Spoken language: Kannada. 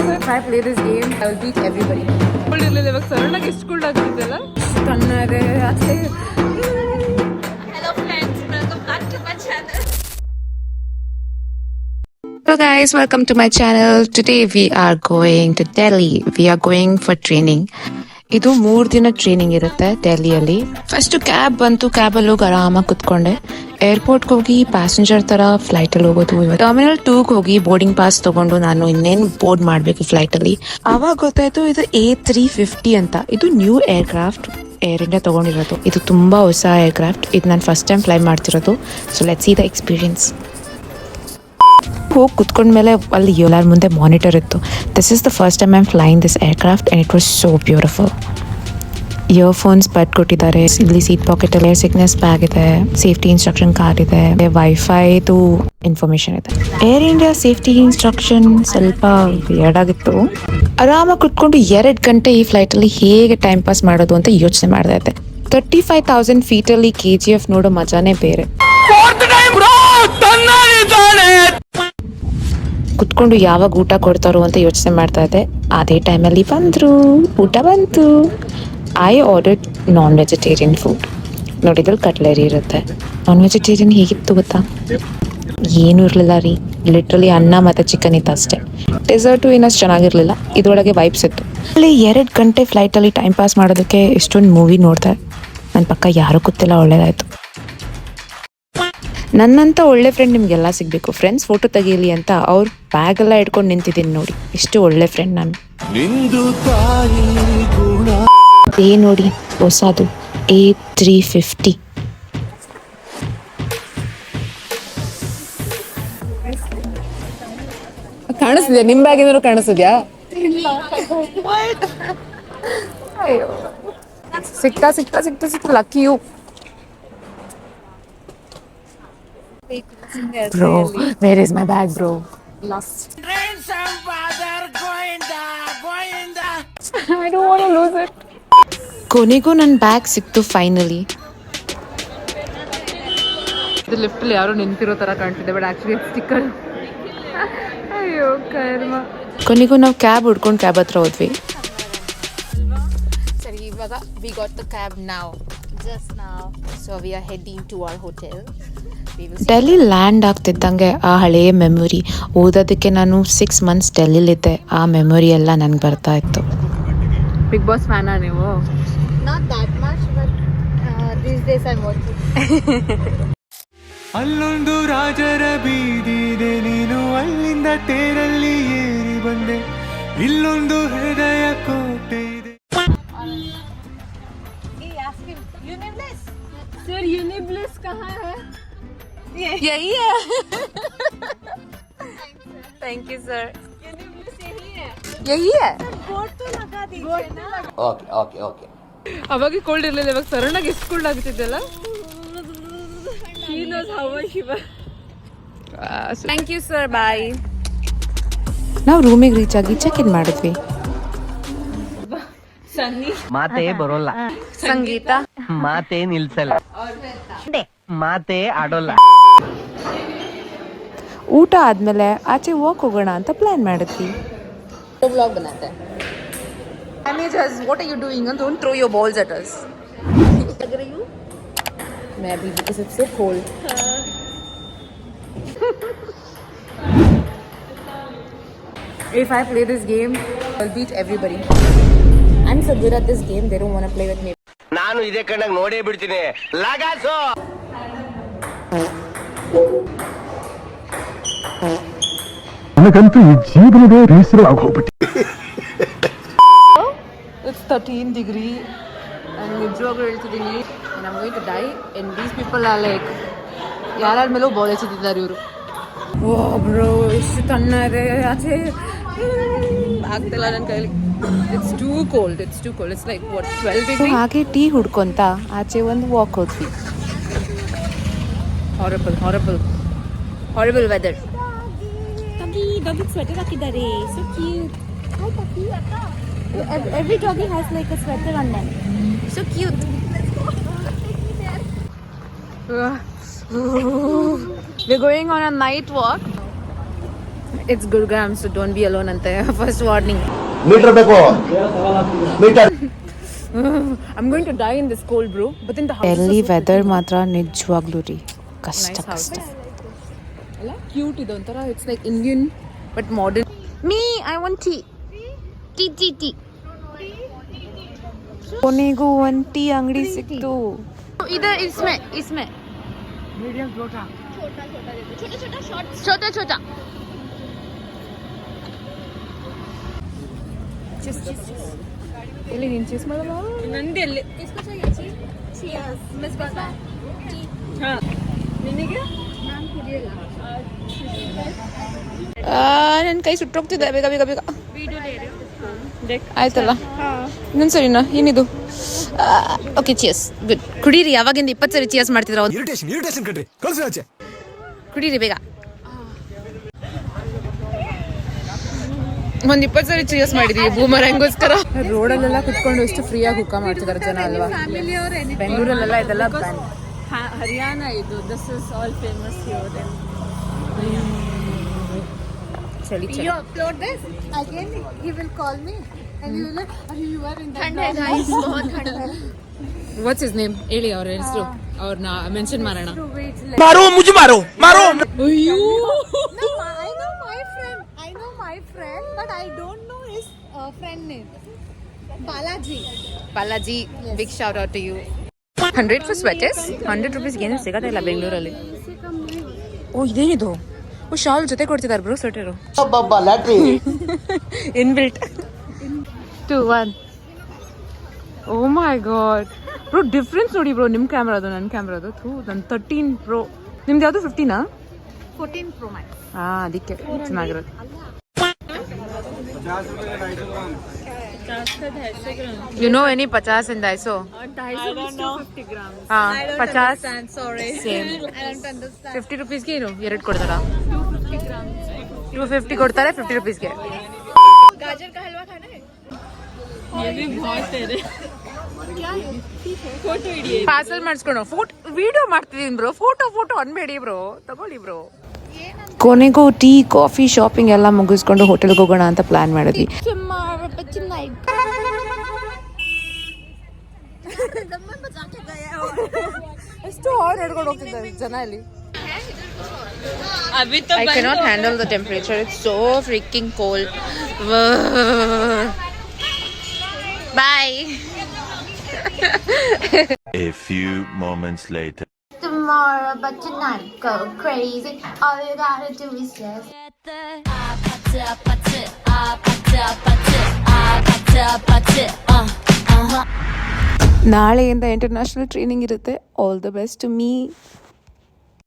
If I play this game, I will beat everybody. ಇರ್ಲಿಲ್ಲ ಇವಾಗ ಸರಳಾಗಿ ಎಷ್ಟು ಕೂಲ್ಡ್ ಆಗ್ತಿದ್ದಲ್ಲ ತಣ್ಣಗೆ ಆಚೆ Hello friends, welcome back to my channel. Hello guys, welcome to my channel. Today we are going to Delhi. We are going for training. ಇದು ಮೂರ್ ದಿನ ಟ್ರೈನಿಂಗ್ ಇರುತ್ತೆ ಡೆಲ್ಲಿಯಲ್ಲಿ ಫಸ್ಟ್ ಕ್ಯಾಬ್ ಬಂತು ಕ್ಯಾಬ್ ಅಲ್ಲಿ ಹೋಗಿ ಆರಾಮಾಗಿ ಕುತ್ಕೊಂಡೆ. ಏರ್ಪೋರ್ಟ್ ಹೋಗಿ ಪ್ಯಾಸೆಂಜರ್ ತರ ಫ್ಲೈಟ್ ಅಲ್ಲಿ ಹೋಗೋದು. ಟರ್ಮಿನಲ್ ಟೂಗ್ ಹೋಗಿ ಬೋರ್ಡಿಂಗ್ ಪಾಸ್ ತಗೊಂಡು ನಾನು ಇನ್ನೇನ್ ಬೋರ್ಡ್ ಮಾಡ್ಬೇಕು ಫ್ಲೈಟ್ ಅಲ್ಲಿ. ಅವಾಗ ಗೊತ್ತಾಯ್ತು ಇದು ಎ ತ್ರೀ ಫಿಫ್ಟಿ ಅಂತ. ಇದು new aircraft Air India ತಗೊಂಡಿರೋದು. ಇದು ತುಂಬಾ ಹೊಸ ಏರ್ ಕ್ರಾಫ್ಟ್ ಇದು ನಾನು ಫಸ್ಟ್ ಟೈಮ್ ಫ್ಲೈ ಮಾಡ್ತಿರೋದು. So let see the experience ಹೋಗಿ ಕುತ್ಕೊಂಡ್ಮೇಲೆ ಅಲ್ಲಿ ಎಲ್ಲರ ಮುಂದೆ ಮಾನಿಟರ್ ಇತ್ತು. This is the first time I'm flying this aircraft and it was so beautiful earphones but ಕೊಟ್ಟಿದ್ದಾರೆ ಇಲ್ಲಿ ಸೀಟ್ ಪಾಕೆಟ್ ಅಲ್ಲಿ ಸಿಕ್ನೆಸ್ ಬ್ಯಾಗ್ ಇದೆ ಸೇಫ್ಟಿ ಇನ್ಸ್ಟ್ರಕ್ಷನ್ ಕಾರ್ಡ್ ಇದೆ ವೈಫೈದು ಇನ್ಫಾರ್ಮೇಶನ್ ಇದೆ. ಏರ್ ಇಂಡಿಯಾ ಸೇಫ್ಟಿ ಇನ್ಸ್ಟ್ರಕ್ಷನ್ ಸ್ವಲ್ಪ ಆಗಿತ್ತು. ಆರಾಮಾಗಿ ಕುತ್ಕೊಂಡು ಎರಡು ಗಂಟೆ ಈ ಫ್ಲೈಟಲ್ಲಿ ಹೇಗೆ ಟೈಮ್ ಪಾಸ್ ಮಾಡೋದು ಅಂತ ಯೋಚನೆ ಮಾಡ್ತಾ ತರ್ಟಿ ಫೈವ್ ತೌಸಂಡ್ ಫೀಟಲ್ಲಿ ಕೆ ಜಿ ಎಫ್ ನೋಡೋ ಮಜಾನೇ ಬೇರೆ. ಕುತ್ಕೊಂಡು ಯಾವಾಗ ಊಟ ಕೊಡ್ತಾರೋ ಅಂತ ಯೋಚನೆ ಮಾಡ್ತಾ ಇದ್ದೆ. ಅದೇ ಟೈಮಲ್ಲಿ ಬಂದರು. ಊಟ ಬಂತು. I order non vegetarian food ನೋಡಿದ್ರಲ್ಲಿ cutlery ಇರುತ್ತೆ. ನಾನ್ ವೆಜಿಟೇರಿಯನ್ ಹೇಗಿತ್ತು ಗೊತ್ತಾ? ಏನೂ ಇರಲಿಲ್ಲ ರೀ. ಲಿಟ್ರಲಿ ಅನ್ನ ಮತ್ತು ಚಿಕನ್ ಇತ್ತು ಅಷ್ಟೇ. ಡೆಸರ್ಟು ಏನಷ್ಟು ಚೆನ್ನಾಗಿರಲಿಲ್ಲ. ಇದರೊಳಗೆ ವೈಬ್ಸ್ ಇತ್ತು. ಅಲ್ಲಿ ಎರಡು ಗಂಟೆ ಫ್ಲೈಟಲ್ಲಿ ಟೈಮ್ ಪಾಸ್ ಮಾಡೋದಕ್ಕೆ ಎಷ್ಟೊಂದು ಮೂವಿ ನೋಡ್ದೆ. ನನ್ನ ಪಕ್ಕ ಯಾರೂ ಗೊತ್ತಿಲ್ಲ, ಒಳ್ಳೇದಾಯಿತು. ನನ್ನಂತ ಒಳ್ಳೆ ಫ್ರೆಂಡ್ ನಿಮ್ಗೆಲ್ಲ ಸಿಗಬೇಕು. ಫ್ರೆಂಡ್ಸ್ ಫೋಟೋ ತೆಗೀಲಿ ಅಂತ ಅವ್ರ ಬ್ಯಾಗೆಲ್ಲ ಇಟ್ಕೊಂಡು ನಿಂತಿದ್ದೀನಿ ನೋಡಿ. ಎಷ್ಟು ಒಳ್ಳೆ ಫ್ರೆಂಡ್ ನಾನು. ನಿಂದು ತಾಯಿ ಗುಣ. ಏ ನೋಡಿ ಹೊಸದು. ಎ ತ್ರೀ ಫಿಫ್ಟಿ ಕಾಣಿಸ್ತಿದ್ಯಾ? ನಿಮ್ ಬ್ಯಾಗ್ ಏನಾದ್ರು ಕಾಣಿಸ್ತಿದ್ಯಾ? ಸಿಕ್ತಾ ಸಿಕ್ತಾ ಸಿಕ್ತಾ ಸಿಕ್ತಾ lucky you Bro where is my bag bro lost I don't want to lose it ಕೊನೆಗೂ ನನ್ನ ಬ್ಯಾಗ್ ಸಿಕ್ತು ಫೈನಲಿ ಇದು ಲಿಫ್ಟ್ ಅಲ್ಲಿ ಯಾರೋ ನಿಂತಿರೋ ತರ ಕಾಣ್ತಿದೆ ಬಟ್ ಆಕ್ಚುಲಿ ಸ್ಟಿಕ್ಕರ್ ಅಯ್ಯೋ ಕರ್ಮ ಕೊನೆಗೂ ನಾವು ಕ್ಯಾಬ್ ಹುಡ್ಕೊಂಡು ಕ್ಯಾಬ್ ಹತ್ರ ಹೋದ್ವಿ ಸರಿ ಇವಾಗ ವಿ ಗಾಟ್ ದ ಕ್ಯಾಬ್ ನಾವ್ Just now. So we are heading to our hotel we will Delhi land ಆಗ್ತಿದ್ದಂಗೆ ಆ ಹಳೆಯ ಮೆಮೊರಿ ಓದೋದಕ್ಕೆ ನಾನು ಸಿಕ್ಸ್ ಮಂತ್ಸ್ ಡೆಲ್ಲಿಲಿದ್ದೆ ಆ ಮೆಮೊರಿ ಎಲ್ಲ ನನಗೆ ಬರ್ತಾ ಇತ್ತು. ಬಿಗ್ ಬಾಸ್ ಫ್ಯಾನಾ ನೀವು? Uh. ಅಲ್ಲೊಂದು ರಾಜರ ಬೀದಿದೆ ನೀನು ಅಲ್ಲಿಂದ ತೇರಲ್ಲಿ ಏರಿ ಬಂದೆ. ಇಲ್ಲೊಂದು ಹೃದಯ ಕೋಟೆ ಇದೆ. Unibliss. Yeah yeah thank you sir thank you sir ಯਹੀ okay okay okay ಅವಾಗ ಕೋಲ್ ಇರಲಿಲ್ಲ ಅವಾಗ ಸರಣಿಗೆ ಎಷ್ಟು ಕೋಲ್ ಆಗುತ್ತಿದೆಯಲ್ಲ ಥ್ಯಾಂಕ್ ಯು ಸರ್ ಬಾಯ್ ನಾವು ರೂಮಿಗೆ ರೀಚ್ ಆಗಿ ಚೆಕ್ ಇನ್ ಮಾಡಿದ್ವಿ. ಮಾತೇ ಬರೋಲ್ಲ. ಸಂಗೀತ. ಮಾತೇ ನಿಲ್ಸಲ್ಲ. ಮಾತೇ ಆಡೋಲ್ಲ. ಊಟ ಆದಮೇಲೆ ಆಚೆ ವಾಕ್ ಹೋಗೋಣ ಅಂತ ಪ್ಲ್ಯಾನ್ ಮಾಡಿದ್ವಿ व्लॉग बनाते हैं managers what are you doing don't throw your balls at us लग रही हूँ. मैं भी because it's so cold If I play this game, I'll beat everybody. I'm so good at this game, they don't want to play with me. ನಾನು ಇದೇ ಕಣ್ಣಾಗ ನೋಡೇ ಬಿಡ್ತೀನಿ ಲಗಾಸು ನನಗಂತೂ ಈ ಜೀವನವೇ ಬೇಸರ ಆಗೋಗ್ಬಿಟ್ಟು ಇಟ್ಸ್ 13 ಡಿಗ್ರಿ ನಾನು ನಿಜವಾಗ್ಲೂ ಹೇಳ್ತಿದ್ದೀನಿ and I'm going to die and these people are like ಯಾರ್ಯಾರ ಮೇಲೂ ಬಾಲ್ ಎಸೆದಿದ್ದಾರೆ ಇವರು. ಓ ಬ್ರೋ ಎಷ್ಟು ತಣ್ಣ ಇದೆ ಆಚೆ ಆಗ್ತಿಲ್ಲ ನನ್ನ ಕೈಲಿ. It's too cold it's too cold it's like what twelve degree ಹಾಗೆ ಟೀ ಹುಡ್ಕೊಂತ ಆಚೆ ಒಂದು ವಾಕ್ ಹೋದ್ವಿ. Horrible horrible horrible weather Doggy, doggy sweater ಹಾಕಿದ್ದಾರೆ. So cute. Hi, puppy. Every, every doggy has like a sweater on them. So cute. We're going on a night walk. It's Gurugram so don't be alone ಅಂತೆ ಫಸ್ಟ್ ವಾರ್ನಿಂಗ್ ಮೀಟರ್ ಬೇಕು meter I'm going to die in this cold bro but in the Delhi weather ಮಾತ್ರ ನಿಜವಾಗ್ಲೂ ರೀ ಕಷ್ಟ ಕಷ್ಟ ಅಲ್ಲ ಕ್ಯೂಟ್ ಇದೆ ಒಂಥರ it's like Indian but modern me I want tea tea tea tea ಕೊನೆಗೂ ಒಂದ್ ಟೀ ಅಂಗಡಿ ಸಿಕ್ತು इधर इसमें इसमें छोटा छोटा ಎಲ್ಲಿ ನೀನು ಚೀಸ್ ಮಾಡಲ್ಲ ನಂದಿ ಎಲ್ಲಿ ನಿನಗೆ ನನ್ನ ಕೈ ಸುಟ್ಟೋಗ್ತಿದೆ. ಬೇಗ ಬೇಗ ಬೇಗ. ಆಯ್ತಲ್ಲ? ಇನ್ನೊಂದು ಸರಿನಾ ಏನಿದು ಓಕೆ ಚಿಯರ್ಸ್ ಗುಡ್ ಕುಡೀರಿ ಯಾವಾಗಿಂದ ಇಪ್ಪತ್ತು ಸರಿ ಚಿಯರ್ಸ್ ಮಾಡ್ತಿದ್ರ ಇರಿಟೇಷನ್ ಇರಿಟೇಷನ್ ಕಣ್ರಿ. ಕಳ್ಸಿ ಆಚೆ. ಕುಡೀರಿ ಬೇಗ. ಒಂದ್ ಇಪ್ಪತ್ತು ಸರಿ ಚಿಯರ್ಸ್ ಮಾಡಿದೀವಿ ಬೂಮರಂಗೋಸ್ಕರ. ರೋಡಲ್ಲೆಲ್ಲ ಕುತ್ಕೊಂಡು ಎಷ್ಟು ಫ್ರೀಯಾಗಿ ಹುಕ್ಕ ಮಾಡ್ತಿದಾರೆ ಜನ ಅಲ್ವಾ? ಬೆಂಗಳೂರಲ್ಲೆಲ್ಲ ಇದೆಲ್ಲ ban. ಹರಿಯಾಣ ಇದು this is all famous here ಚಳಿ ಚಳಿ upload this again he will call me and he will like are you are in that ठंड है guys बहुत ठंड है ವಾಟ್ಸ್ ಇಸ್ ನೇಮ್ ಹೇಳಿ ಅವ್ರ ಹೆಸರು ಅವ್ರನ್ನ ಮೆನ್ಷನ್ ಮಾಡೋಣ ಮಾರೋ ಮುಜಿ ಮಾರೋ ಮಾರೋ ಅಯ್ಯೋ no I know my friend I know my friend but I don't know his uh, friend name Balaji Balaji big shout out to you hundred for sweaters hundred ರುಪೀಸ್ಗೆ ಏನು ಸಿಗೋದಿಲ್ಲ ಬೆಂಗಳೂರಲ್ಲಿ? ಓ ಇದೇನಿದು? ಓ ಶಾಲ್ ಜೊತೆ ಕೊಡ್ತಿದ್ದಾರೆ bro sweater inbuilt two one oh my god bro difference ನೋಡಿ ಬ್ರೋ ನಿಮ್ಮ ಕ್ಯಾಮ್ರಾದು ನನ್ನ ಕ್ಯಾಮ್ರಾದು ಥೂ ನನ್ನ ತರ್ಟೀನ್ ಪ್ರೋ ನಿಮ್ದು ಯಾವುದು ಫಿಫ್ಟೀನಾ 14 Pro Max. ಹಾಂ ಅದಕ್ಕೆ ಚೆನ್ನಾಗಿರೋದು. ಯು ನೋ ಎನಿ ಪಚಾಸ್ ಇನ್ ದೈಸೋ ಹಾಂ ಪಚಾಸ್ ಸೇಮ್ ಫಿಫ್ಟಿ ರುಪೀಸ್ಗೆ ಏನು ಎರಡು ಕೊಡ್ತಾರಾ ಟೂ ಫಿಫ್ಟಿ ಕೊಡ್ತಾರೆ ಫಿಫ್ಟಿ ರುಪೀಸ್ಗೆ गाजर का हलवा खाना है ಪಾರ್ಸಲ್ ಮಾಡಿಸ್ಕೊಂಡು ಫೋಟೋ ವಿಡಿಯೋ ಮಾಡ್ತಿದೀನಿ ಬ್ರೋ ಫೋಟೋ ಫೋಟೋ ಅನ್ಬೇಡಿ ಬ್ರೋ ತಗೊಳ್ಳಿ ಬ್ರೋ ಕೊನೆಗೂ ಟೀ ಕಾಫಿ ಶಾಪಿಂಗ್ ಎಲ್ಲ ಮುಗಿಸ್ಕೊಂಡು ಹೋಟೆಲ್ಗೆ ಹೋಗೋಣ ಅಂತ ಪ್ಲಾನ್ ಮಾಡಿದ್ವಿ ಎಷ್ಟು ಹಾಡು ಹೋಗ್ತಿದ್ದಾರೆ ಜನ ಇಲ್ಲಿ I cannot handle the temperature. It's so freaking cold. Bye. A few moments later. tomorrow but tonight go crazy all you gotta do is just ನಾಳೆಯಿಂದ ಇಂಟರ್ನ್ಯಾಷನಲ್ ಟ್ರೈನಿಂಗ್ ಇರುತ್ತೆ all the best to me